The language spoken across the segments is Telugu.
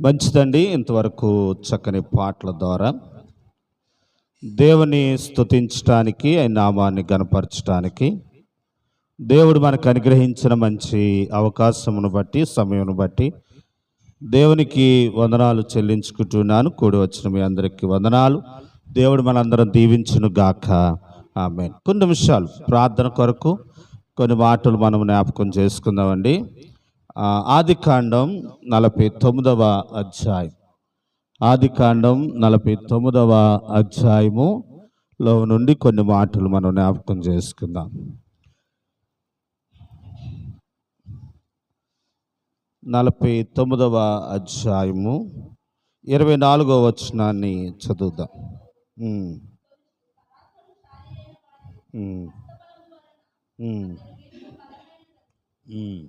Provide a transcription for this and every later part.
మంచిదండి. ఇంతవరకు చక్కని పాటల ద్వారా దేవుని స్తుతించటానికి ఆయన నామాన్ని గనపరచటానికి దేవుడు మనకు అనుగ్రహించిన మంచి అవకాశమును బట్టి సమయమును బట్టి దేవునికి వందనాలు చెల్లించుకుంటున్నాను. కూడి వచ్చిన మీ అందరికీ వందనాలు. దేవుడు మనందరం దీవించును గాక. ఆమె కొన్ని నిమిషాలు ప్రార్థన కొరకు కొన్ని మాటలు మనం జ్ఞాపకం చేసుకుందామండి. ఆది కాండం నలభై తొమ్మిదవ అధ్యాయం. ఆది కాండం నలభై తొమ్మిదవ అధ్యాయములో నుండి కొన్ని మాటలు మనం జ్ఞాపకం చేసుకుందాం. నలభై తొమ్మిదవ అధ్యాయము ఇరవై నాలుగవ వచనాన్ని చదువుదాం. Mm.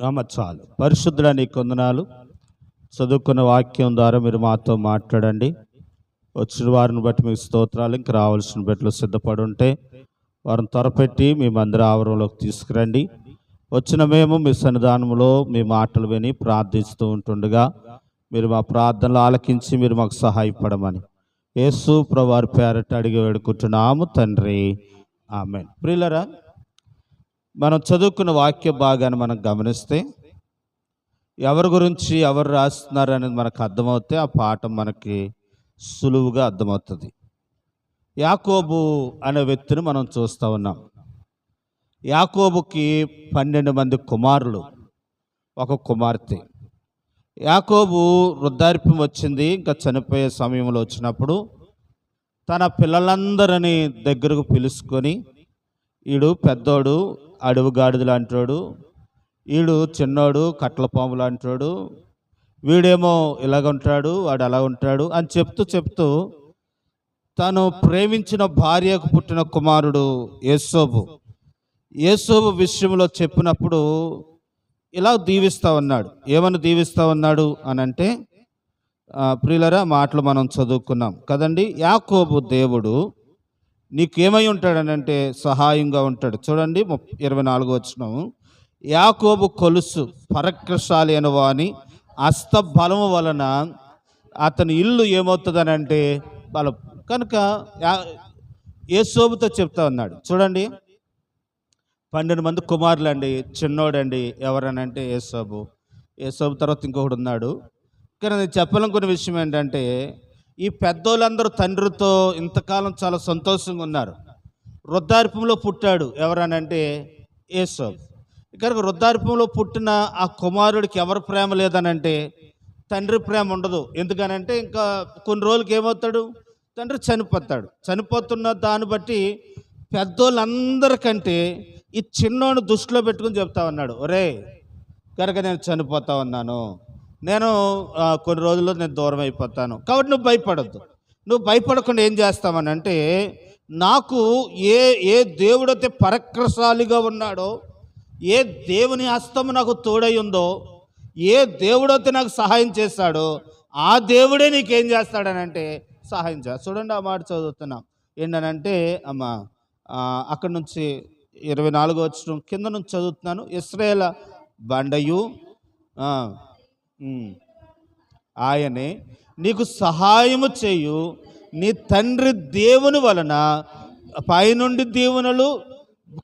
చాలు. పరిశుద్ధుడ నీ కొందనాలు చదువుకున్న వాక్యం ద్వారా మీరు మాతో మాట్లాడండి. వచ్చిన వారిని బట్టి మీకు స్తోత్రాలు. ఇంకా రావాల్సిన బట్టి సిద్ధపడి ఉంటే వారిని త్వరపెట్టి మీ మందిర ఆవరణలోకి తీసుకురండి. వచ్చిన మేము మీ సన్నిధానంలో మీ మాటలు విని ప్రార్థిస్తూ ఉంటుండగా మీరు మా ప్రార్థనలు ఆలకించి మీరు మాకు సహాయపడమని యేసు ప్రవారి పేరట అడిగి వేడుకుంటున్నాము తండ్రి. ఆమె ప్రియులరా మనం చదువుకున్న వాక్య భాగాన్ని మనం గమనిస్తే ఎవరి గురించి ఎవరు రాస్తున్నారు అనేది మనకు అర్థమవుతే ఆ పాఠం మనకి సులువుగా అర్థమవుతుంది. యాకోబు అనే వ్యక్తిని మనం చూస్తూ ఉన్నాం. యాకోబుకి పన్నెండు మంది కుమారులు. ఒక కుమార్తె. యాకోబు వృద్ధార్ప్యం వచ్చింది ఇంకా చనిపోయే సమయంలో వచ్చినప్పుడు తన పిల్లలందరినీ దగ్గరకు పిలుచుకొని ఈడు పెద్దోడు అడవి గాడిద వీడు చిన్నోడు కట్ల పాములు అంటాడు. వీడేమో ఇలాగ ఉంటాడు వాడు అలా ఉంటాడు అని చెప్తూ చెప్తూ తను ప్రేమించిన భార్యకు పుట్టిన కుమారుడు యేసోబు యేసోబు విషయంలో చెప్పినప్పుడు ఇలా దీవిస్తా ఉన్నాడు. ఏమని దీవిస్తా ఉన్నాడు అని అంటే ప్రియులరా మాటలు మనం చదువుకున్నాం కదండి. యాకోబు దేవుడు నీకేమై ఉంటాడనంటే సహాయంగా ఉంటాడు. చూడండి ముప్ ఇరవై నాలుగు వచ్చిన యాకోబు కొలుసు పరక్రశాలి అని వాని అస్త వలన అతని ఇల్లు ఏమవుతుందనంటే బలం. కనుక ఏ యేసోబుతో చెప్తా ఉన్నాడు. చూడండి. పన్నెండు మంది కుమారులు అండి చిన్నోడండి ఎవరనంటే యేసోబు ఏసోబు తర్వాత ఇంకొకడు ఉన్నాడు కానీ నేను చెప్పాలనుకున్న విషయం ఏంటంటే ఈ పెద్దోళ్ళందరూ తండ్రితో ఇంతకాలం చాలా సంతోషంగా ఉన్నారు. వృద్ధార్పంలో పుట్టాడు ఎవరనంటే యేసోబు ఇక్కడ వృద్ధార్పంలో పుట్టిన ఆ కుమారుడికి ఎవరి ప్రేమ లేదనంటే తండ్రి ప్రేమ ఉండదు. ఎందుకనంటే ఇంకా కొన్ని రోజులకి ఏమవుతాడు? తండ్రి చనిపోతాడు. చనిపోతున్న దాన్ని బట్టి పెద్దోళ్ళందరికంటే ఈ చిన్నోని దృష్టిలో పెట్టుకుని చెప్తా ఉన్నాడు. ఒరే కనుక నేను చనిపోతా ఉన్నాను. నేను కొన్ని రోజుల్లో నేను దూరం అయిపోతాను. కాబట్టి నువ్వు భయపడద్దు. నువ్వు భయపడకుండా ఏం చేస్తావని అంటే నాకు ఏ ఏ దేవుడైతే పరక్రశాలిగా ఉన్నాడో ఏ దేవుని హస్తము నాకు తోడై ఉందో ఏ దేవుడైతే నాకు సహాయం చేస్తాడో ఆ దేవుడే నీకేం చేస్తాడనంటే సహాయం చేస్తాడు చూడండి ఆ మాట చదువుతున్నాం. ఏంటనంటే అమ్మ అక్కడ నుంచి ఇరవై నాలుగో వచ్చిన కింద నుంచి చదువుతున్నాను. ఇస్రాయేల బండయు ఆయనే నీకు సహాయము చేయు. నీ తండ్రి దేవుని వలన పైనుండి దీవెనలు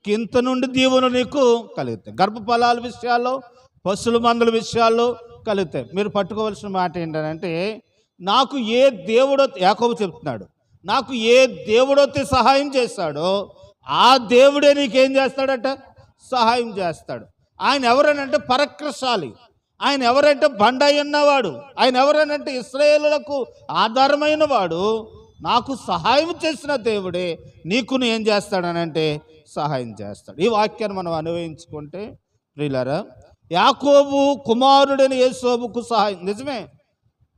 కింత నుండి దీవెనలు నీకు కలుగుతాయి. గర్భఫలాల విషయాల్లో పశువుల మందుల విషయాల్లో కలుగుతాయి. మీరు పట్టుకోవాల్సిన మాట ఏంటంటే నాకు ఏ దేవుడో యాకోబు చెప్తున్నాడు నాకు ఏ దేవుడైతే సహాయం చేస్తాడో ఆ దేవుడే నీకేం చేస్తాడట? సహాయం చేస్తాడు. ఆయన ఎవరనంటే పరక్రశాలి ఆయన ఎవరంటే బండ ఉన్నవాడు. ఆయన ఎవరనంటే ఇస్రాయేలులకు ఆధారమైన వాడు. నాకు సహాయం చేసిన దేవుడే నీకును ఏం చేస్తాడనంటే సహాయం చేస్తాడు. ఈ వాక్యాన్ని మనం అనుభవించుకుంటే ప్రియులరా యాకోబు కుమారుడని యేసోబుకు సహాయం. నిజమే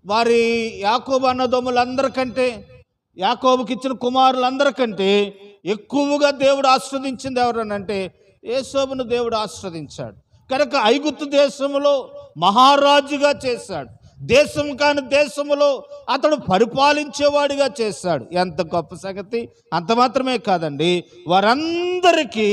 వారి యాకోబు అన్నదమ్ములందరికంటే యాకోబుకి ఇచ్చిన కుమారులందరికంటే ఎక్కువగా దేవుడు ఆస్వాదించింది ఎవరనంటే యేసోబును దేవుడు ఆస్వాదించాడు కనుక ఐగుప్తు దేశంలో మహారాజుగా చేశాడు. దేశం కాని దేశములో అతడు పరిపాలించేవాడిగా చేశాడు. ఎంత గొప్ప సంగతి? అంత మాత్రమే కాదండి. వారందరికీ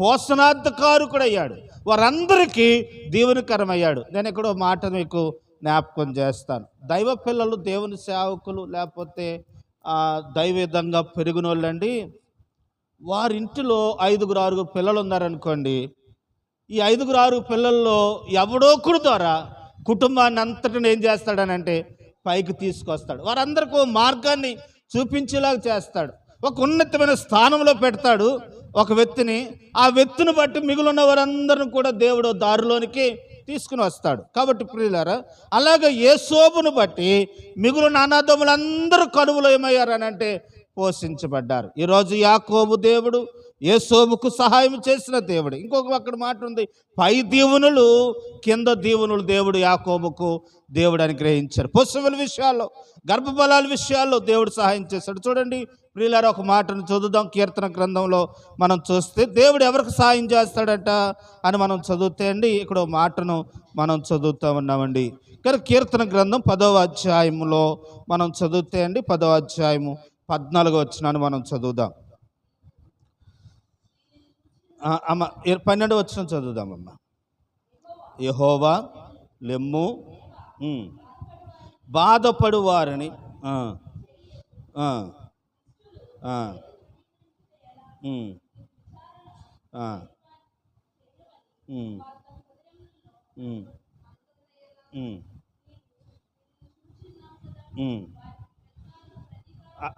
పోషణార్థకారుకుడయ్యాడు వారందరికీ దీవెనకరమయ్యాడు. నేను ఇక్కడ మాట మీకు జ్ఞాపకం చేస్తాను. దైవ పిల్లలు దేవుని సేవకులు లేకపోతే ఆ, దైవేదంగా పెరిగిన వాళ్ళండి వారింటిలో ఐదుగురు ఆరుగురు పిల్లలు ఉన్నారనుకోండి ఈ ఐదుగురు ఆరు పిల్లల్లో ఎవడోకుడు ద్వారా కుటుంబాన్ని అంతటిని ఏం చేస్తాడనంటే పైకి తీసుకొస్తాడు. వారందరికీ ఓ మార్గాన్ని చూపించేలాగా చేస్తాడు. ఒక ఉన్నతమైన స్థానంలో పెడతాడు ఒక వ్యక్తిని. ఆ వ్యక్తిని బట్టి మిగులున్న వారందరిని కూడా దేవుడు దారిలోనికి తీసుకుని వస్తాడు. కాబట్టి ప్రియులారా అలాగే ఏ శోభను బట్టి మిగులు అనాథములందరూ కరువులో ఏమయ్యారనంటే పోషించబడ్డారు. ఈరోజు యాకోబు దేవుడు ఏ శోభకు సహాయం చేసిన దేవుడు. ఇంకొక అక్కడ మాట ఉంది. పై దీవునులు కింద దీవునులు దేవుడు యాకోబుకు దేవుడు అనుగ్రహించారు. పశువుల విషయాల్లో గర్భఫలాల విషయాల్లో దేవుడు సహాయం చేశాడు. చూడండి ప్రియులారు ఒక మాటను చదువుదాం. కీర్తన గ్రంథంలో మనం చూస్తే దేవుడు ఎవరికి సహాయం చేస్తాడట అని మనం చదివితే అండి ఇక్కడ మాటను మనం చదువుతూ ఉన్నామండి. కానీ కీర్తన గ్రంథం పదవ అధ్యాయములో మనం చదివితే అండి పదవ అధ్యాయము పద్నాలుగు వచ్చినాను మనం చదువుదాం. అమ్మ పన్నెండు వచ్చిన చదువుదామమ్మ. యహోవా లెమ్ము బాధపడు వారిని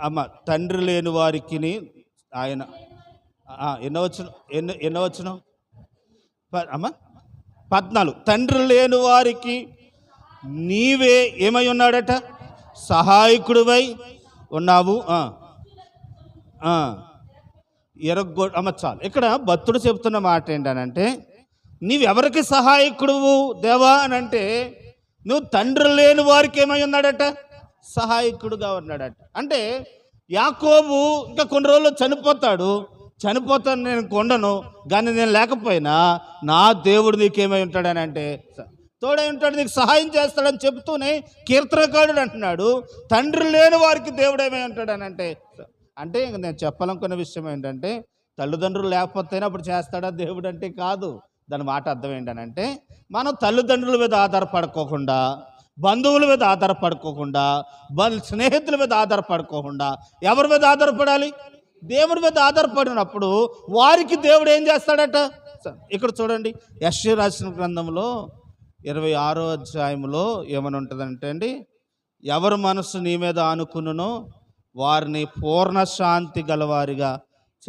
అమ్మ తండ్రి లేని వారికి ఆయన ఎన్నో వచ్చిన ఎన్నో ఎన్నో వచ్చిన అమ్మ? పద్నాలుగు. తండ్రి లేని వారికి నీవే ఏమై ఉన్నాడట? సహాయకుడివై ఉన్నావు. ఆ. ఎరగొ అమ్మ చాలు. ఇక్కడ భక్తుడు చెప్తున్న మాట ఏంటనంటే నీవెవరికి సహాయకుడువు దేవా? అని అంటే నువ్వు తండ్రి లేని వారికి ఏమై ఉన్నాడట? సహాయకుడుగా ఉన్నాడట. అంటే యాకోబు ఇంకా కొన్ని రోజుల్లో చనిపోతాడు. చనిపోతాను నేను కొండను కానీ నేను లేకపోయినా నా దేవుడు నీకేమై ఉంటాడని అంటే తోడై ఉంటాడు నీకు సహాయం చేస్తాడని చెప్తూనే కీర్తనకారుడు అంటున్నాడు తండ్రి లేని వారికి దేవుడు ఏమై ఉంటాడని అంటే అంటే ఇంక నేను చెప్పాలనుకున్న విషయం ఏంటంటే తల్లిదండ్రులు లేకపోతేనే అప్పుడు చేస్తాడా దేవుడు అంటే కాదు. దాని మాట అర్థం ఏంటనంటే మనం తల్లిదండ్రుల మీద ఆధారపడుకోకుండా బంధువుల మీద ఆధారపడుకోకుండా వాళ్ళ స్నేహితుల మీద ఆధారపడుకోకుండా ఎవరి మీద ఆధారపడాలి? దేవుడి మీద ఆధారపడినప్పుడు వారికి దేవుడు ఏం చేస్తాడట? స- ఇక్కడ చూడండి యశ్వ రాసిన గ్రంథంలో ఇరవై ఆరో అధ్యాయంలో ఏమని ఉంటుందంటే అండి ఎవరు మనసు నీ మీద ఆనుకున్ననో వారిని పూర్ణ శాంతి గలవారిగా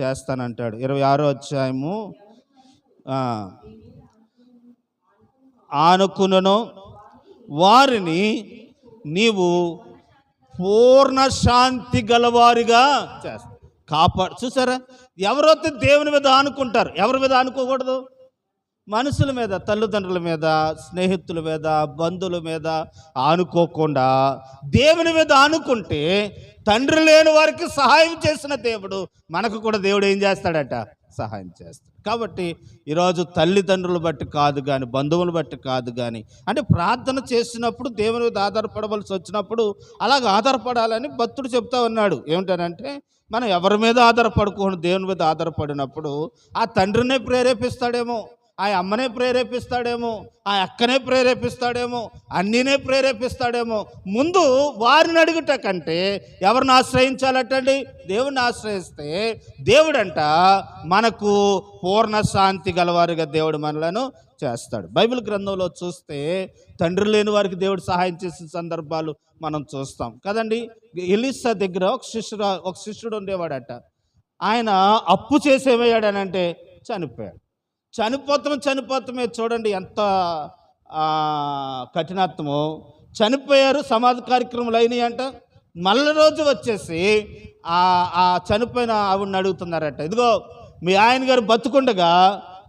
చేస్తానంటాడు. ఇరవై ఆరో అధ్యాయము ఆ, వారిని నీవు పూర్ణ శాంతి గలవారిగా చేస్తా కాపాడు చూసారా? ఎవరైతే దేవుని మీద ఆనుకుంటారు. ఎవరి మీద ఆనుకోకూడదు? మనుషుల మీద తల్లిదండ్రుల మీద స్నేహితుల మీద బంధువుల మీద ఆనుకోకుండా దేవుని మీద ఆనుకుంటే తండ్రి లేని వారికి సహాయం చేసిన దేవుడు మనకు కూడా దేవుడు ఏం చేస్తాడట? సహాయం చేస్తాడు కాబట్టి ఈరోజు తల్లిదండ్రులు బట్టి కాదు కానీ బంధువులు బట్టి కాదు కానీ అంటే ప్రార్థన చేసినప్పుడు దేవుని మీద ఆధారపడవలసి వచ్చినప్పుడు అలాగ ఆధారపడాలని భక్తుడు చెప్తా ఉన్నాడు. ఏమిటనంటే మనం ఎవరి మీద ఆధారపడకూడదు దేవుని మీద ఆధారపడినప్పుడు ఆ తండ్రినే ప్రేరేపిస్తాడేమో. ఆ అమ్మనే ప్రేరేపిస్తాడేమో ఆ అక్కనే ప్రేరేపిస్తాడేమో అన్నీనే ప్రేరేపిస్తాడేమో. ముందు వారిని అడుగుట కంటే ఎవరిని ఆశ్రయించాలటండి? దేవుడిని ఆశ్రయిస్తే దేవుడంట మనకు పూర్ణ శాంతి గలవారిగా దేవుడు మనలను చేస్తాడు. బైబిల్ గ్రంథంలో చూస్తే తండ్రి లేని వారికి దేవుడు సహాయం చేసిన సందర్భాలు మనం చూస్తాం. కదండి? ఎలిసా దగ్గర ఒక శిష్యుడు ఒక శిష్యుడు ఉండేవాడట. ఆయన అప్పు చేసేమయ్యాడనంటే చనిపోయాడు. చనిపోతాం చనిపోతామే. చూడండి ఎంత కఠినత్వము చనిపోయారు సమాధి కార్యక్రమాలు అయినాయి అంట మళ్ళీ రోజు వచ్చేసి ఆ చనిపోయిన ఆవిడని అడుగుతున్నారట. ఇదిగో మీ ఆయన గారు బతుకుండగా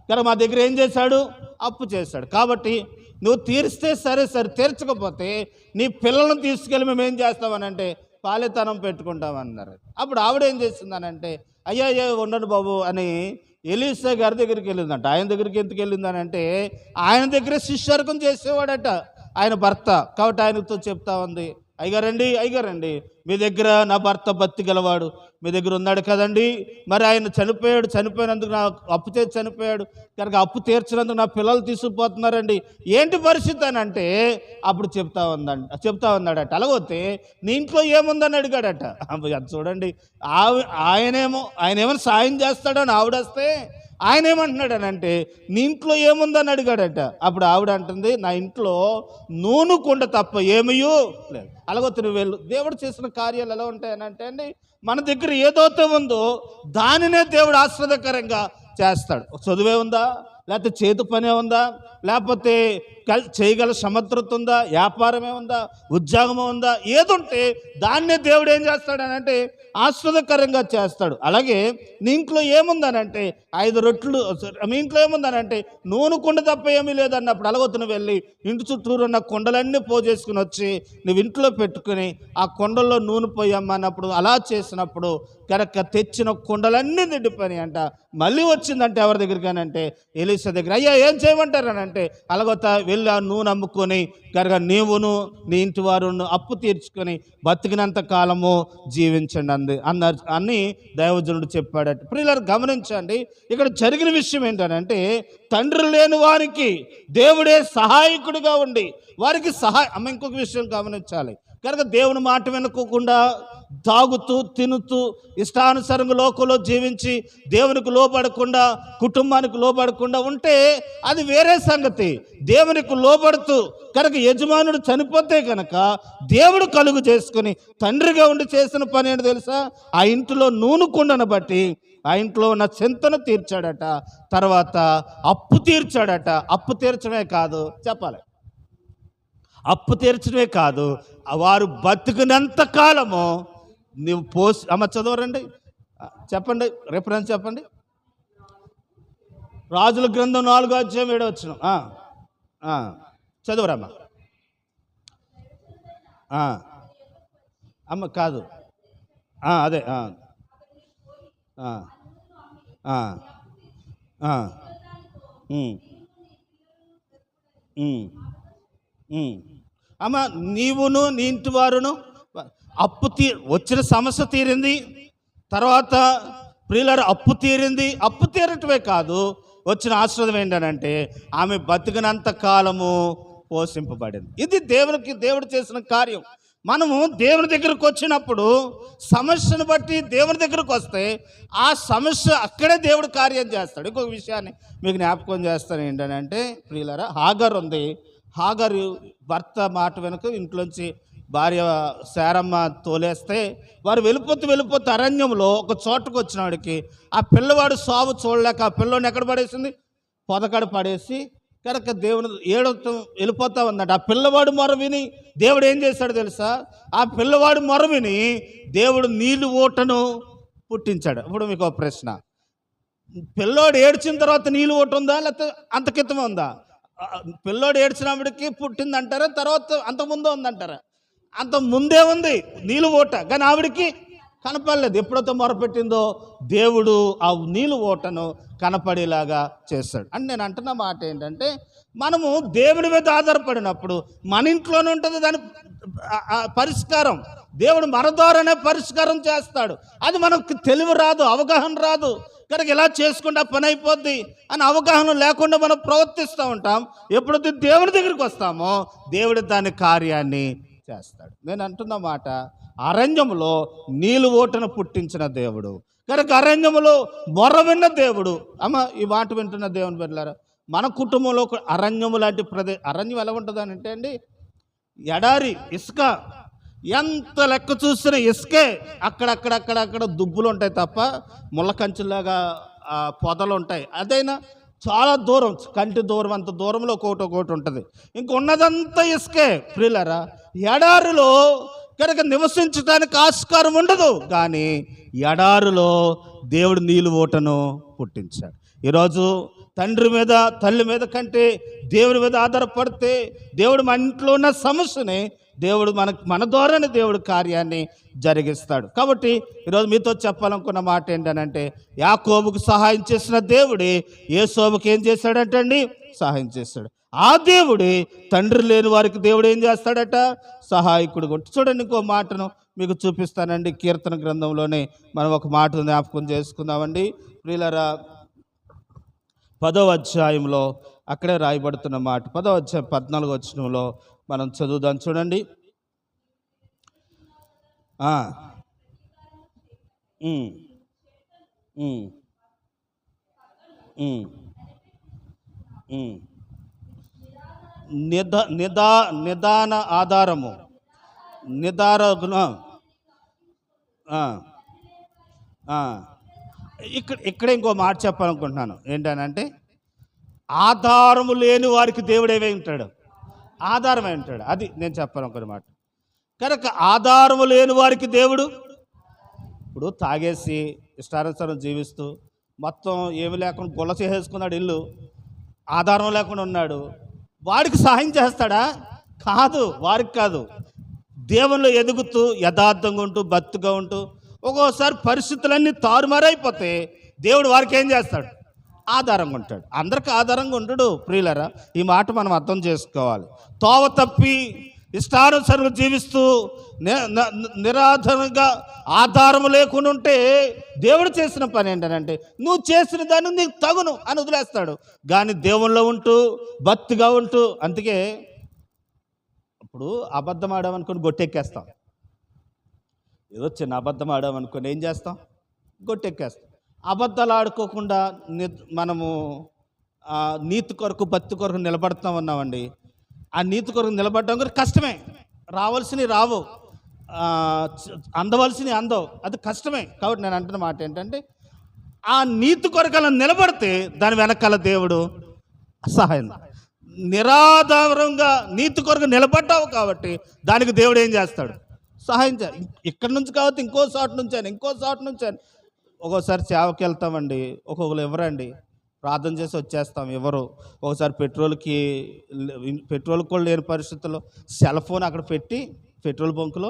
కానీ మా దగ్గర ఏం చేశాడు? అప్పు చేశాడు. కాబట్టి నువ్వు తీరిస్తే సరే సరే తీర్చకపోతే నీ పిల్లలను తీసుకెళ్ళి మేము ఏం చేస్తామనంటే పాలితనం పెట్టుకుంటామన్నారు. అప్పుడు ఆవిడ ఏం చేసిందనంటే అయ్యా అయ్యా ఉండను బాబు అని ఎలీసా గారి దగ్గరికి వెళ్ళిందంట. ఆయన దగ్గరికి ఎందుకు వెళ్ళిందని అంటే ఆయన దగ్గర శిష్యర్కం చేసేవాడట. ఆయన భర్త. కాబట్టి ఆయనతో చెప్తా ఉంది. అయ్యగారండి అయ్యగారండి మీ దగ్గర నా భర్త బత్తి గలవాడు మీ దగ్గర ఉన్నాడు కదండి. మరి ఆయన చనిపోయాడు చనిపోయినందుకు నా అప్పు చేసి చనిపోయాడు. కనుక అప్పు తీర్చినందుకు నా పిల్లలు తీసుకుపోతున్నారండి. ఏంటి పరిస్థితి అని అంటే అప్పుడు చెప్తా ఉందంట చెప్తా ఉన్నాడట. అలాగొతే నీ ఇంట్లో ఏముందని అడిగాడట. అది చూడండి ఆవి ఆయనేమో ఆయన ఏమైనా సాయం చేస్తాడని ఆవిడొస్తే ఆయన ఏమంటున్నాడనంటే నీ ఇంట్లో ఏముందని అడిగాడట. అప్పుడు ఆవిడ అంటుంది నా ఇంట్లో నూనె కుండ తప్ప ఏమయ్యో లేదు. అలాగొత్త నువ్వు వెళ్ళు. దేవుడు చేసిన కార్యాలు ఎలా ఉంటాయనంటే అండి మన దగ్గర ఏదైతే ఉందో దానినే దేవుడు ఆశ్రదకరంగా చేస్తాడు. చదువే ఉందా? లేకపోతే చేతి పనే ఉందా? లేకపోతే చేయగల సమర్థత ఉందా వ్యాపారమే ఉందా? ఉద్యోగమే ఉందా? ఏదుంటే దాన్నే దేవుడు ఏం చేస్తాడనంటే ఆస్వాదకరంగా చేస్తాడు. అలాగే నీ ఇంట్లో ఏముందనంటే ఐదు రొట్లు మీ ఇంట్లో ఏముందనంటే నూనె కుండ తప్ప ఏమీ లేదన్నప్పుడు అలగొత్తును వెళ్ళి ఇంటి చుట్టూరు ఉన్న కుండలన్నీ పోజేసుకుని వచ్చి నువ్వు ఇంట్లో పెట్టుకుని ఆ కుండల్లో నూనె పోయమ్మన్నప్పుడు అలా చేసినప్పుడు కనుక తెచ్చిన కుండలన్నీ నిండిపోయినాయి అంట మళ్ళీ వచ్చిందంటే ఎవరి దగ్గరికానంటే ఎలీసా దగ్గర. అయ్యా ఏం చేయమంటారనంటే అలాగొత్త వెళ్ళి ఆ నూనె అమ్ముకొని కనుక నీవును నీ ఇంటి వారును అప్పు తీర్చుకొని బతికినంత కాలము జీవించండి అంది. అన్నారు అని దైవజనుడు చెప్పాడట. ప్రియులారు గమనించండి ఇక్కడ జరిగిన విషయం ఏంటంటే తండ్రి లేని వారికి దేవుడే సహాయకుడిగా ఉండి వారికి సహాయ అమ్మ ఇంకొక విషయం గమనించాలి. కనుక దేవుని మాట వినుకోకుండా తాగుతూ తినుతూ ఇష్టానుసారంగా లోకంలో జీవించి దేవునికి లోపడకుండా కుటుంబానికి లోపడకుండా ఉంటే అది వేరే సంగతి. దేవునికి లోపడుతూ కనుక యజమానుడు చనిపోతే కనుక దేవుడు కలుగు చేసుకుని తండ్రిగా ఉండి చేసిన పని ఏంటి తెలుసా? ఆ ఇంటిలో నూనె కుండను బట్టి ఆ ఇంట్లో ఉన్న చింతను తీర్చాడట. తర్వాత అప్పు తీర్చాడట. అప్పు తీర్చడమే కాదు. చెప్పాలి. అప్పు తీర్చడమే కాదు వారు బతుకునంత కాలము నువ్వు పోసి అమ్మ చదవరండి. చెప్పండి రిఫరెన్స్ చెప్పండి. రాజుల గ్రంథం నాలుగో అధ్యాయం ఏడో వచ్చిన చదవరమ్మా. అమ్మ కాదు. అదే Mm. అమ్మ నీవును నీ ఇంటి వారును అప్పు తీ వచ్చిన సమస్య తీరింది తర్వాత ప్రియులరు అప్పు తీరింది. అప్పు తీరటమే కాదు వచ్చిన ఆశ్రదం ఏంటనంటే ఆమె బతికినంత కాలము పోషింపబడింది. ఇది దేవునికి దేవుడు చేసిన కార్యం. మనము దేవుని దగ్గరకు వచ్చినప్పుడు సమస్యను బట్టి దేవుని దగ్గరకు వస్తే ఆ సమస్య అక్కడే దేవుడు కార్యం చేస్తాడు. ఇంకొక విషయాన్ని మీకు జ్ఞాపకం చేస్తాను ఏంటంటే ప్రియులరా హాగర్ ఉంది. హాగరు భర్త మాట వెనుక ఇంట్లోంచి భార్య శారమ్మ తోలేస్తే వారు వెళ్ళిపోతూ వెళ్ళిపోతూ అరణ్యంలో ఒక చోటుకు వచ్చినాడికి ఆ పిల్లవాడు సాగు చూడలేక ఆ పిల్లోని ఎక్కడ పడేసింది? పొదకడ పడేసి కనుక దేవుని ఏడుతూ వెళ్ళిపోతా ఉందట ఆ పిల్లవాడు మొర విని దేవుడు ఏం చేశాడు తెలుసా? ఆ పిల్లవాడు మొర విని దేవుడు నీళ్ళు ఓటను పుట్టించాడు. ఇప్పుడు మీకు ఒక ప్రశ్న. పిల్లోడు ఏడ్చిన తర్వాత నీళ్ళు ఓటు ఉందా? లేకపోతే అంత క్రితం ఉందా? పిల్లోడు ఏడ్చినప్పటికీ పుట్టిందంటారా? తర్వాత అంత ముందే ఉందంటారా? అంత ముందే ఉంది. నీళ్ళు ఓట. కానీ ఆవిడికి కనపడలేదు. ఎప్పుడైతే మొరపెట్టిందో దేవుడు ఆ నీళ్ళు ఓటను కనపడేలాగా చేస్తాడు. అని నేను అంటున్న మాట ఏంటంటే మనము దేవుడి మీద ఆధారపడినప్పుడు మన ఇంట్లోనే ఉంటుంది దాని పరిష్కారం. దేవుడు మన ద్వారానే పరిష్కారం చేస్తాడు. అది మనకు తెలివి రాదు అవగాహన రాదు. కనుక ఇలా చేసుకుంటే పని అయిపోద్ది అని అవగాహన లేకుండా మనం ప్రవర్తిస్తూ ఉంటాం. ఎప్పుడైతే దేవుడి దగ్గరికి వస్తామో దేవుడు దాని కార్యాన్ని చేస్తాడు. నేను అంటున్న మాట అరణ్యములో నీళ్ళు ఓటను పుట్టించిన దేవుడు. కనుక అరణ్యములో మొర విన్న దేవుడు. అమ్మ ఈ మాట వింటున్న దేవుని బిడ్డలారా మన కుటుంబంలో అరణ్యము లాంటి ప్రదే అరణ్యం ఎలా ఉంటుంది అని అంటే అండి ఎడారి ఇసుక ఎంత లెక్క చూసిన ఇసుకే అక్కడక్కడ అక్కడక్కడ దుబ్బులు ఉంటాయి తప్ప ముళ్ళ కంచులాగా పొదలు ఉంటాయి. అదైనా చాలా దూరం కంటి దూరం అంత దూరంలో ఒకటి ఒకటి ఉంటుంది. ఇంక ఉన్నదంతా ఇసుకే. ప్రిలరా ఎడారిలో కనుక నివసించడానికి ఆస్కారం ఉండదు కానీ ఎడారులో దేవుడు నీళ్ళు ఓటను పుట్టించాడు. ఈరోజు తండ్రి మీద తల్లి మీద కంటే దేవుడి మీద ఆధారపడితే దేవుడు మన ఇంట్లో ఉన్న సమస్యని దేవుడు మన మన ద్వారానే దేవుడు కార్యాన్ని జరిగిస్తాడు. కాబట్టి ఈరోజు మీతో చెప్పాలనుకున్న మాట ఏంటనంటే యాకోబుకు సహాయం చేసిన దేవుడే ఏ శోభకు ఏం చేశాడంటండి సహాయం చేస్తాడు ఆ దేవుడే తండ్రి లేని వారికి దేవుడు ఏం చేస్తాడట? సహాయకుడు చూడండి ఇంకో మాటను మీకు చూపిస్తానండి కీర్తన గ్రంథంలోనే. మనం ఒక మాట జ్ఞాపకం చేసుకుందామండి. ప్రియులరా పదో అధ్యాయంలో అక్కడే రాయబడుతున్న మాట పదో అధ్యాయం పద్నాలుగు వచ్చినంలో మనం చదువుదాం చూడండి. నిద నిదా నిదాన ఆధారము. నిదార ఇక్కడ ఇక్కడ ఇంకో మాట చెప్పాలనుకుంటున్నాను. ఏంటనంటే ఆధారము లేని వారికి దేవుడు ఏమై ఉంటాడు? ఆధారమై ఉంటాడు. అది నేను చెప్పాలనుకున్నమాట కనుక ఆధారము లేని వారికి దేవుడు ఇప్పుడు తాగేసి ఇష్టానుసారం జీవిస్తూ మొత్తం ఏమి లేకుండా గుల్ల చేసేసుకున్నాడు ఇల్లు ఆధారం లేకుండా ఉన్నాడు. వాడికి సహాయం చేస్తాడా? కాదు వారికి కాదు. దేవుళ్ళు ఎదుగుతూ యథార్థంగా ఉంటూ బతుగా ఉంటూ ఒక్కోసారి పరిస్థితులన్నీ తారుమారైపోతే దేవుడు వారికి ఏం చేస్తాడు? ఆధారంగా ఉంటాడు. అందరికి ఆధారంగా ఉండడు ప్రియులరా. ఈ మాట మనం అర్థం చేసుకోవాలి. తోవ తప్పి ఇష్టానుసరంగా జీవిస్తూ నిరాధారంగా ఆధారం లేకుండా ఉంటే దేవుడు చేసిన పని ఏంటంటే నువ్వు చేసిన దాన్ని నీకు తగును అని వదిలేస్తాడు. కానీ దేవుల్లో ఉంటూ భక్తిగా ఉంటూ అందుకే ఇప్పుడు అబద్ధం ఆడామనుకొని గొట్టెక్కేస్తాం. ఏదో చిన్న అబద్ధం ఆడామనుకొని ఏం చేస్తాం? గొట్టెక్కేస్తాం. అబద్ధాలు ఆడుకోకుండా మనము నీతి కొరకు భక్తి కొరకు నిలబడుతూ ఉన్నామండి. ఆ నీతి కొరకు నిలబడడం కూడా కష్టమే. రావాల్సినవి రావు. అందవలసినవి అందవు. అది కష్టమే. కాబట్టి నేను అంటున్న మాట ఏంటంటే ఆ నీతి కొరకు అలా నిలబడితే దాని వెనకాల దేవుడు సహాయం నిరాధారంగా నీతి కొరకు నిలబడ్డావు కాబట్టి దానికి దేవుడు ఏం చేస్తాడు? సహాయం చే ఇక్కడి నుంచి కాబట్టి ఇంకో చోట నుంచి అని ఇంకో చోట నుంచి అని ఒక్కోసారి సేవకి వెళ్తామండి ఒక్కొక్కరు ఎవరండి? ప్రార్థన చేసి వచ్చేస్తాం ఎవరు? ఒకసారి పెట్రోల్కి పెట్రోల్ కూడా లేని పరిస్థితుల్లో సెల్ ఫోన్ అక్కడ పెట్టి పెట్రోల్ బంకులో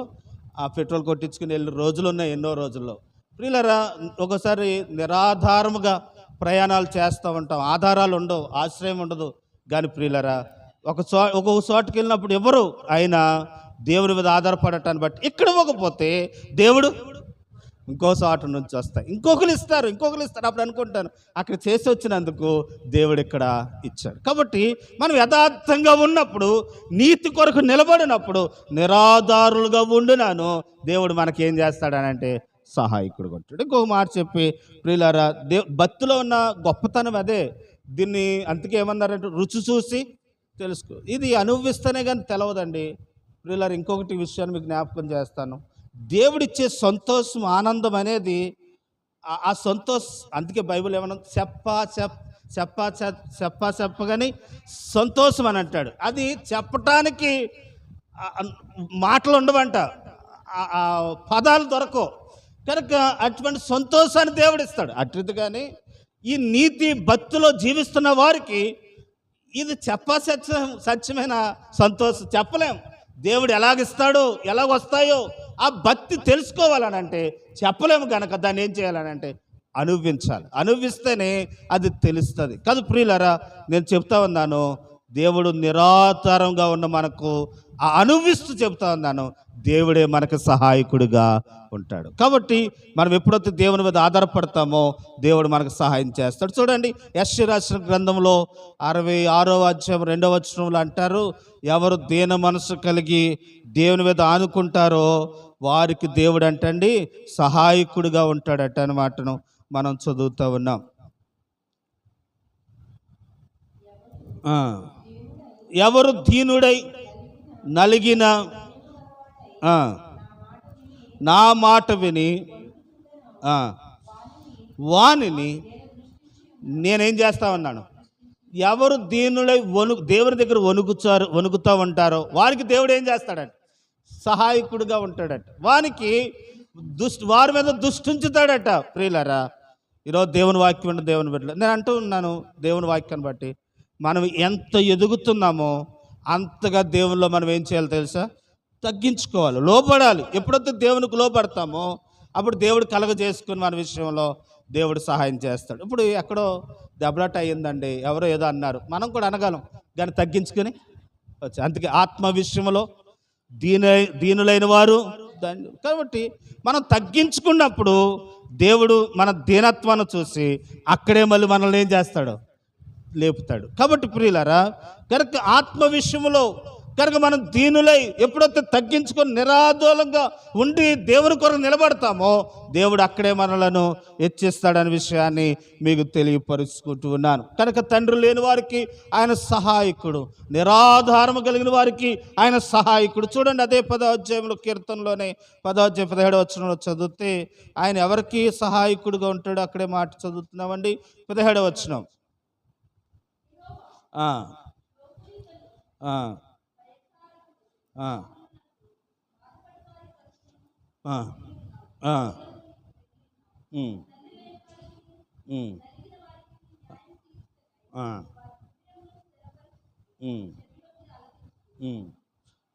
ఆ పెట్రోల్ కొట్టించుకుని వెళ్ళిన రోజులు ఉన్నాయి ఎన్నో రోజుల్లో. ప్రియులరా ఒకసారి నిరాధారముగా ప్రయాణాలు చేస్తూ ఉంటాం. ఆధారాలు ఉండవు ఆశ్రయం ఉండదు. కానీ ప్రియులరా ఒక చో ఒక్కొక్క చోటుకి వెళ్ళినప్పుడు ఎవరు? అయినా దేవుని మీద ఆధారపడటాన్ని బట్టి ఇక్కడ ఇవ్వకపోతే దేవుడు ఇంకో చోట నుంచి వస్తాయి. ఇంకొకరు ఇస్తారు ఇంకొకరు ఇస్తారు. అప్పుడు అనుకుంటాను అక్కడ చేసి వచ్చినందుకు దేవుడు ఇక్కడ ఇచ్చాడు. కాబట్టి మనం యథార్థంగా ఉన్నప్పుడు నీతి కొరకు నిలబడినప్పుడు నిరాధారులుగా ఉండినాను దేవుడు మనకి ఏం చేస్తాడనంటే సహాయకుడు కొట్టాడు ఇంకొక మాట చెప్పి ప్రియులారా దేవ్ భక్తిలో ఉన్న గొప్పతనం అదే. దీన్ని అందుకే ఏమన్నారంటే రుచి చూసి తెలుసుకో. ఇది అనుభవిస్తేనే కానీ తెలవదండి. ప్రియులారు ఇంకొకటి విషయాన్ని మీకు జ్ఞాపకం చేస్తాను. దేవుడిచ్చే సంతోషం ఆనందం అనేది ఆ- సంతోష్. అందుకే బైబిల్ ఏమన్నా? చెప్పా చెప్ చెప్పా చెప్ప చెప్పా చెప్పగానే సంతోషం అని అంటాడు. అది చెప్పటానికి మాటలు ఉండవంట. పదాలు దొరకవు. కనుక అటువంటి సంతోషాన్ని దేవుడిస్తాడు. అట్టిదిగాని ఈ నీతి భక్తిలో జీవిస్తున్న వారికి ఇది చెప్ప సత్యం సత్యమైన సంతోషం. చెప్పలేం. దేవుడు ఎలాగిస్తాడో ఎలాగొస్తాయో ఆ భక్తి తెలుసుకోవాలనంటే చెప్పలేము కనుక దాన్ని ఏం చేయాలనంటే అనుభవించాలి. అనుభవిస్తేనే అది తెలుస్తుంది. కాదు ప్రియులరా నేను చెప్తా ఉన్నాను దేవుడు నిరాధారంగా ఉన్న మనకు అనుభవిస్తూ చెప్తా ఉన్నాను దేవుడే మనకు సహాయకుడిగా ఉంటాడు. కాబట్టి మనం ఎప్పుడైతే దేవుని మీద ఆధారపడతామో దేవుడు మనకు సహాయం చేస్తాడు. చూడండి యశ్ రాసిన గ్రంథంలో అరవై ఆరో అధ్యాయం రెండవ వచనంలో అంటారు ఎవరు దీన మనసు కలిగి దేవుని మీద ఆనుకుంటారో వారికి దేవుడు అంటండి సహాయకుడిగా ఉంటాడట అన్న మాటను మనం చదువుతూ ఉన్నాం. ఎవరు దీనుడై నలిగిన నా మాట విని వాణిని వానిని నేనేం చేస్తా ఉన్నాను ఎవరు దీనులై వణు దేవుని దగ్గర వణుకుచారు వణుకుతూ ఉంటారో వారికి దేవుడు ఏం చేస్తాడండి సహాయకుడిగా ఉంటాడట. వానికి దుష్టు వారి మీద దుష్టించుతాడట ప్రియులరా ఈరోజు దేవుని వాక్యం ఉన్న దేవుని బిడ్డలు నేను అంటూ ఉన్నాను దేవుని వాక్యాన్ని బట్టి మనం ఎంత ఎదుగుతున్నామో అంతగా దేవునిలో మనం ఏం చేయాలి తెలుసా? తగ్గించుకోవాలి లోపడాలి. ఎప్పుడైతే దేవునికి లోపడతామో అప్పుడు దేవుడు కలగజేసుకుని మన విషయంలో దేవుడు సహాయం చేస్తాడు. ఇప్పుడు ఎక్కడో దెబ్బలాట అయ్యిందండి. ఎవరో ఏదో అన్నారు. మనం కూడా అనగలం. కానీ తగ్గించుకొని వచ్చి అందుకే ఆత్మ విషయంలో దీన దీనులైన వారు దాన్ని కాబట్టి మనం తగ్గించుకున్నప్పుడు దేవుడు మన దీనత్వాన్ని చూసి అక్కడే మళ్ళీ మనల్ని ఏం చేస్తాడు? లేపుతాడు. కాబట్టి ప్రియులారా కనుక ఆత్మ విషయంలో కనుక మనం దీనులై ఎప్పుడైతే తగ్గించుకొని నిరాదోలంగా ఉండి దేవుని కొరకు నిలబడతామో దేవుడు అక్కడే మనలను హెచ్చిస్తాడనే విషయాన్ని మీకు తెలియపరుచుకుంటూ ఉన్నాను. కనుక తండ్రి లేని వారికి ఆయన సహాయకుడు నిరాధారము కలిగిన వారికి ఆయన సహాయకుడు. చూడండి అదే పదోధ్యాయంలో కీర్తనలోనే పదాధ్యాయం పదిహేడు వచనంలో చదివితే ఆయన ఎవరికి సహాయకుడుగా ఉంటాడో అక్కడే మాట చదువుతున్నామండి. పదిహేడు వచనం ఆ. ఆ. ఆ. ఆ. ఆ. ఉమ్. ఉమ్. ఆ. ఉమ్. ఉమ్.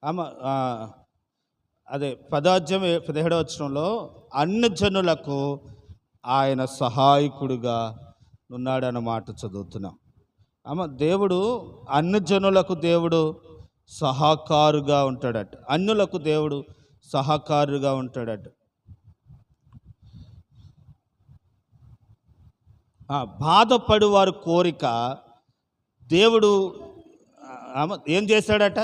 ఆమ అదే పదార్థం పదిహేడవ వచనంలో అన్ని జనులకు ఆయన సహాయకుడిగా ఉన్నాడన్న మాట చదువుతున్నాం. అమ్మ దేవుడు అన్ని జనులకు దేవుడు సహకారుగా ఉంటాడట. అన్యులకు దేవుడు సహకారుగా ఉంటాడట. బాధపడు వారి కోరిక దేవుడు ఏం చేస్తాడట?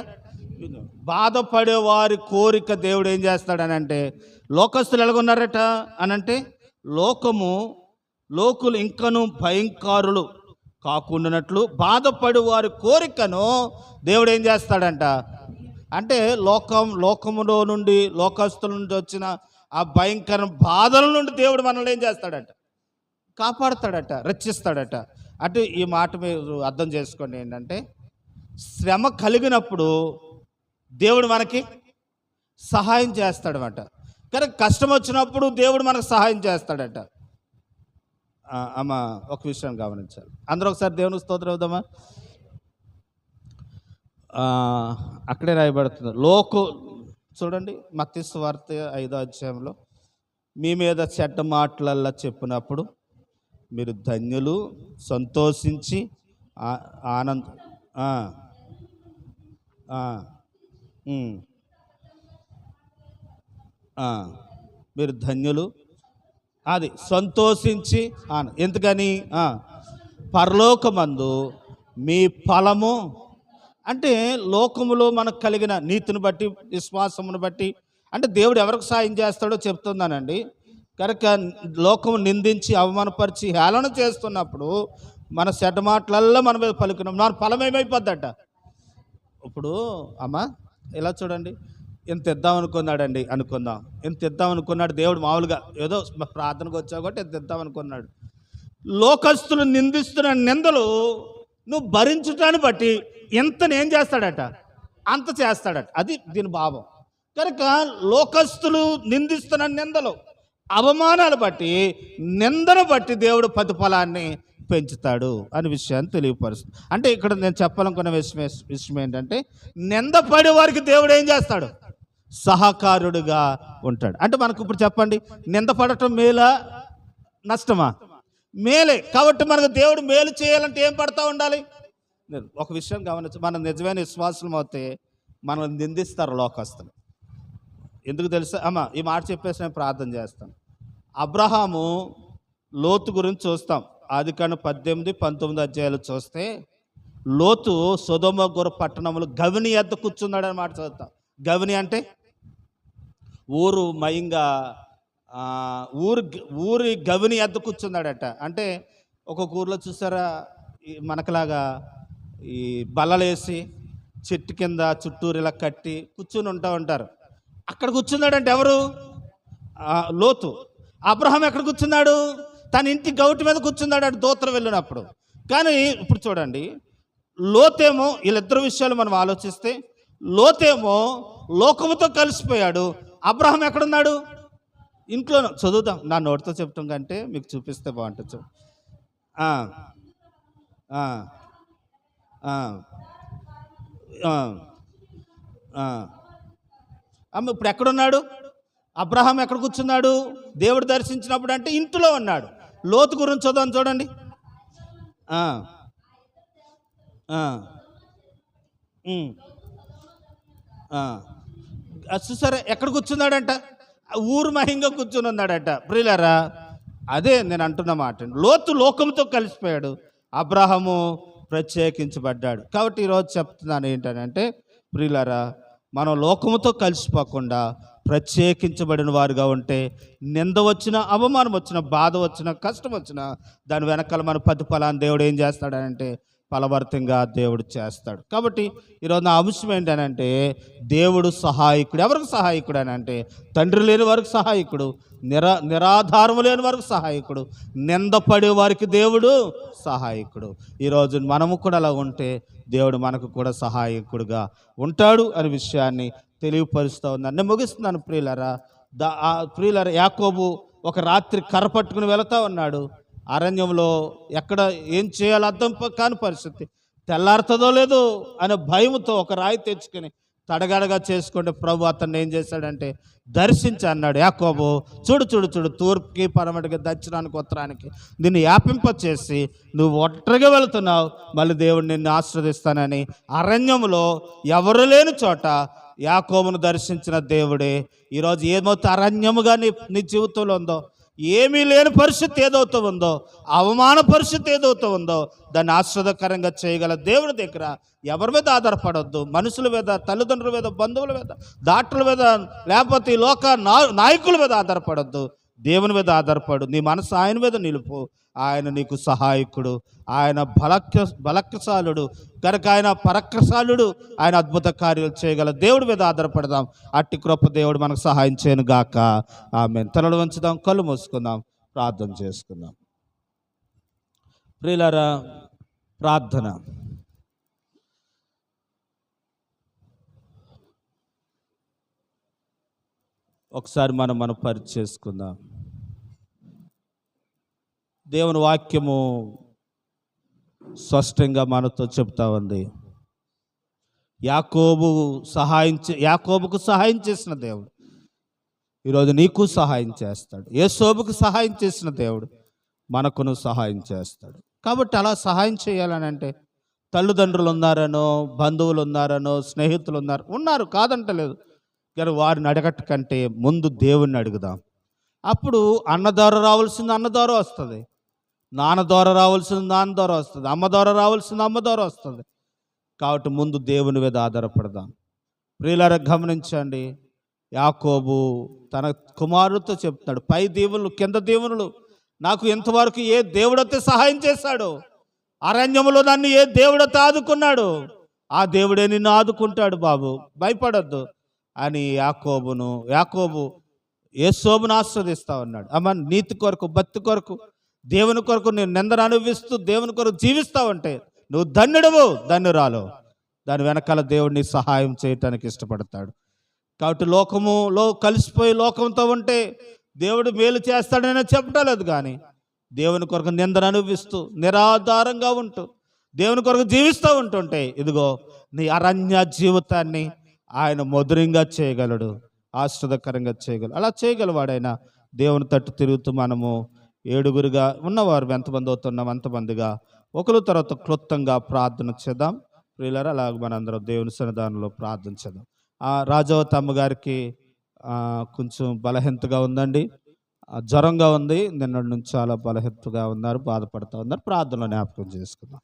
బాధపడే వారి కోరిక దేవుడు ఏం చేస్తాడని అంటే లోకస్తులు ఎలాగొన్నారట అనంటే లోకము లోకులు ఇంకను భయంకరులు. కాకుండానట్లు బాధపడు వారి కోరికను దేవుడు ఏం చేస్తాడంట? అంటే లోకం లోకములో నుండి లోకస్తుల నుండి వచ్చిన ఆ భయంకర బాధల నుండి దేవుడు మనల్ని ఏం చేస్తాడట? కాపాడతాడట రక్షిస్తాడట. అటు ఈ మాట మీరు అర్థం చేసుకోండి ఏంటంటే శ్రమ కలిగినప్పుడు దేవుడు మనకి సహాయం చేస్తాడనమాట కానీ కష్టం వచ్చినప్పుడు దేవుడు మనకు సహాయం చేస్తాడట. అమ్మ ఒక విషయం గమనించాలి. అందరూ ఒకసారి దేవుని స్తోత్రం అవుదామా అక్కడే రాయబడుతుంది. లోకు చూడండి మత్స్సు వార్త ఐదో అధ్యాయంలో మీ మీద చెడ్డ మాటలల్లా చెప్పినప్పుడు మీరు ధన్యులు సంతోషించి ఆనంద మీరు ధన్యులు అది సంతోషించి ఎందుకని? పరలోకమందు మీ ఫలము అంటే లోకములో మనకు కలిగిన నీతిని బట్టి విశ్వాసమును బట్టి అంటే దేవుడు ఎవరికి సాయం చేస్తాడో చెప్తున్నానండి. కనుక లోకము నిందించి అవమానపరిచి హేళన చేస్తున్నప్పుడు మన చెడ్డ మాటలల్లో మన మీద పలుకున్నాం. మన ఫలం ఏమైపోద్దట? ఇప్పుడు అమ్మ ఇలా చూడండి. ఎంత ఇద్దాం అనుకున్నాడండి? అనుకుందాం. ఎంత ఇద్దాం అనుకున్నాడు? దేవుడు మామూలుగా ఏదో ప్రార్థనకు వచ్చావు కాబట్టి ఎంత ఇద్దాం అనుకున్నాడు? లోకస్తులు నిందిస్తున్న నిందలు నువ్వు భరించటాన్ని బట్టి ఎంత ఏం చేస్తాడట? అంత చేస్తాడట. అది దీని భావం. కనుక లోకస్తులు నిందిస్తున్న నిందలు అవమానాలు బట్టి నిందను బట్టి దేవుడు ప్రతిఫలాన్ని పెంచుతాడు అనే విషయాన్ని తెలియపరుస్తుంది. అంటే ఇక్కడ నేను చెప్పాలనుకున్న విషయం విషయం ఏంటంటే నిందపడే వారికి దేవుడు ఏం చేస్తాడు? సహకారుడుగా ఉంటాడు. అంటే మనకు ఇప్పుడు చెప్పండి నిందపడటం మేలా నష్టమా? మేలే. కాబట్టి మనకు దేవుడు మేలు చేయాలంటే ఏం పడతా ఉండాలి? ఒక విషయం గమనించు మనం నిజమైన విశ్వాసం అవుతే మనం నిందిస్తారు లోకస్తులు. ఎందుకు తెలుసా? అమ్మ ఈ మాట చెప్పేసి నేను ప్రార్థన చేస్తాను. అబ్రహాము లోతు గురించి చూస్తాం. ఆది కాను పద్దెనిమిది పంతొమ్మిది అధ్యాయాలు చూస్తే లోతు సుధోమ గుర పట్టణములు గవిని ఎద్ద కూర్చున్నాడని మాట చదువుతాం. గవిని అంటే ఊరు మయంగా ఊరు ఊరి గవిని ఎద్ద కూర్చున్నాడట. అంటే ఒక్కొక్క ఊర్లో చూసారా ఈ మనకలాగా ఈ బల్లలేసి చెట్టు కింద చుట్టూరు ఇలా కట్టి కూర్చుని ఉంటా ఉంటారు. అక్కడ కూర్చున్నాడంటే ఎవరు? లోతు. అబ్రహం ఎక్కడ కూర్చున్నాడు? తన ఇంటి గౌటి మీద కూర్చున్నాడు అటు దోత్ర వెళ్ళినప్పుడు. కానీ ఇప్పుడు చూడండి లోతేమో వీళ్ళిద్దరు విషయాలు మనం ఆలోచిస్తే లోతేమో లోకముతో కలిసిపోయాడు అబ్రహం ఎక్కడున్నాడు? ఇంట్లో చదువుతాం. నా నోటితో చెప్తాం కంటే మీకు చూపిస్తే బాగుంటుంది అమ్మ ఇప్పుడు ఎక్కడున్నాడు? అబ్రహాం ఎక్కడ కూర్చున్నాడు? దేవుడు దర్శించినప్పుడు అంటే ఇంట్లో ఉన్నాడు. లోతు గురించి చదవని చూడండి. ఆ. ఆ. ఎక్కడ కూర్చున్నాడంట? ఊరు మహింగా కూర్చుని ఉన్నాడట. ప్రియులరా అదే నేను అంటున్న మాట. లోతు లోకంతో కలిసిపోయాడు. అబ్రహము ప్రత్యేకించబడ్డాడు. కాబట్టి ఈరోజు చెప్తున్నాను ఏంటంటే ప్రియులరా మనం లోకముతో కలిసిపోకుండా ప్రత్యేకించబడిన వారుగా ఉంటే నింద వచ్చిన అవమానం వచ్చిన బాధ వచ్చిన కష్టం వచ్చిన దాని వెనకాల మన ప్రతిఫలాన్ని దేవుడు ఏం చేస్తాడంటే ఫలవర్తంగా దేవుడు చేస్తాడు. కాబట్టి ఈరోజు నా అంశం ఏంటనంటే దేవుడు సహాయకుడు. ఎవరికి సహాయకుడు అని అంటే తండ్రి లేని వారికి సహాయకుడు నిరా నిరాధారము లేని వారికి సహాయకుడు నిందపడే వారికి దేవుడు సహాయకుడు. ఈరోజు మనము కూడా అలా ఉంటే దేవుడు మనకు కూడా సహాయకుడుగా ఉంటాడు అనే విషయాన్ని తెలియపరుస్తూ ఉందని నేను ముగిస్తున్నాను ప్రియులరా. దా ప్రియులరా యాకోబు ఒక రాత్రి కర్ర పట్టుకుని వెళతా ఉన్నాడు. అరణ్యంలో ఎక్కడ ఏం చేయాలో అర్థం కాని పరిస్థితి. తెల్లారుతుందో లేదో అనే భయముతో ఒక రాయి తెచ్చుకొని తడగడగా చేసుకుంటే ప్రభు అతన్ని ఏం చేశాడంటే దర్శించి అన్నాడు. యాకోబు చూడు చూడు చూడు తూర్పుకి పరమటికి దక్షిణానికి ఉత్తరానికి నిన్ను యాపింప చేసి నువ్వు ఒంటరిగా వెళుతున్నావు. మళ్ళీ దేవుడు నిన్ను ఆశ్రదిస్తానని అరణ్యంలో ఎవరు లేని చోట యాకోబును దర్శించిన దేవుడే. ఈరోజు ఏమవుతే అరణ్యముగా నీ నీ జీవితంలో ఉందో ఏమీ లేని పరిస్థితి ఏదవుతూ ఉందో అవమాన పరిస్థితి ఏదవుతూ ఉందో దాన్ని ఆశ్రదకరంగా చేయగల దేవుడి దగ్గర ఎవరి మీద ఆధారపడొద్దు? మనుషుల మీద తల్లిదండ్రుల మీద బంధువుల మీద డాక్టర్ల మీద లేకపోతే ఈ లోక నాయకుల మీద ఆధారపడొద్దు. దేవుని మీద ఆధారపడు. నీ మనసు ఆయన మీద నిలుపు. ఆయన నీకు సహాయకుడు. ఆయన బలక్య బలక్యశాలుడు. కనుక ఆయన పరక్రశాలుడు. ఆయన అద్భుత కార్యాలు చేయగల దేవుడి మీద ఆధారపడదాం. అట్టి కృప దేవుడు మనకు సహాయం చేయను గాక. ఆమె తలలు వంచుదాం కళ్ళు మూసుకుందాం ప్రార్థన చేసుకుందాం. ప్రియులరా ప్రార్థన. ఒకసారి మనం మనం పరిచేసుకుందాం దేవుని వాక్యము స్పష్టంగా మనతో చెప్తా ఉంది. యాకోబు సహాయం చే యాకోబుకు సహాయం చేసిన దేవుడు. ఈరోజు నీకు సహాయం చేస్తాడు. ఏ శోభకు సహాయం చేసిన దేవుడు మనకును సహాయం చేస్తాడు. కాబట్టి అలా సహాయం చేయాలని అంటే తల్లిదండ్రులు ఉన్నారనో బంధువులు ఉన్నారనో స్నేహితులు ఉన్నారు ఉన్నారు కాదంటలేదు. కానీ వారిని అడగట కంటే ముందు దేవుణ్ణి అడుగుదాం. అప్పుడు అన్నదారు రావాల్సింది అన్నదారు వస్తుంది. నాన్న ద్వారా రావాల్సింది నాన్న ద్వారా వస్తుంది. అమ్మ ద్వారా రావాల్సింది అమ్మ ద్వారా వస్తుంది. కాబట్టి ముందు దేవుని మీద ఆధారపడదాం. ప్రియులారా గమనించండి. యాకోబు తన కుమారుడితో చెప్తున్నాడు పై దేవుళ్ళు కింద దేవునులు నాకు ఇంతవరకు ఏ దేవుడైతే సహాయం చేశాడు అరణ్యములో నన్ను ఏ దేవుడైతే ఆదుకున్నాడు ఆ దేవుడే నిన్ను ఆదుకుంటాడు బాబు. భయపడొద్దు. అని యాకోబును యాకోబు ఏ శోభను ఆస్వాదిస్తా ఉన్నాడు అమ్మ నీతి కొరకు భక్తి కొరకు దేవుని కొరకు నేను నిందన అనుభవిస్తూ దేవుని కొరకు జీవిస్తా ఉంటే నువ్వు ధన్యుడవు ధన్యురాలు. దాని వెనకాల దేవుడిని సహాయం చేయటానికి ఇష్టపడతాడు. కాబట్టి లోకములో కలిసిపోయి లోకంతో ఉంటే దేవుడు మేలు చేస్తాడని చెప్పడం లేదు కానీ దేవుని కొరకు నిందన అనుభవిస్తూ నిరాధారంగా ఉంటూ దేవుని కొరకు జీవిస్తూ ఉంటుంటే ఇదిగో నీ అరణ్య జీవితాన్ని ఆయన మధురంగా చేయగలడు ఆశ్రదకరంగా చేయగలడు. అలా చేయగలవాడైనా దేవుని తట్టు తిరుగుతూ మనము ఏడుగురుగా ఉన్నవారు ఎంతమంది అవుతున్నాం అంతమందిగా ఒకరు తర్వాత క్లుప్తంగా ప్రార్థన చేద్దాం. ప్రియులరా అలాగ మనందరం దేవుని సన్నిధానంలో ప్రార్థన చేద్దాం. ఆ రాజవత అమ్మగారికి కొంచెం బలహీనతగా ఉందండి. జ్వరంగా ఉంది. నిన్నటి నుంచి చాలా బలహీనతగా ఉన్నారు బాధపడుతూ ఉన్నారు. ప్రార్థనలో జ్ఞాపకం చేసుకుందాం.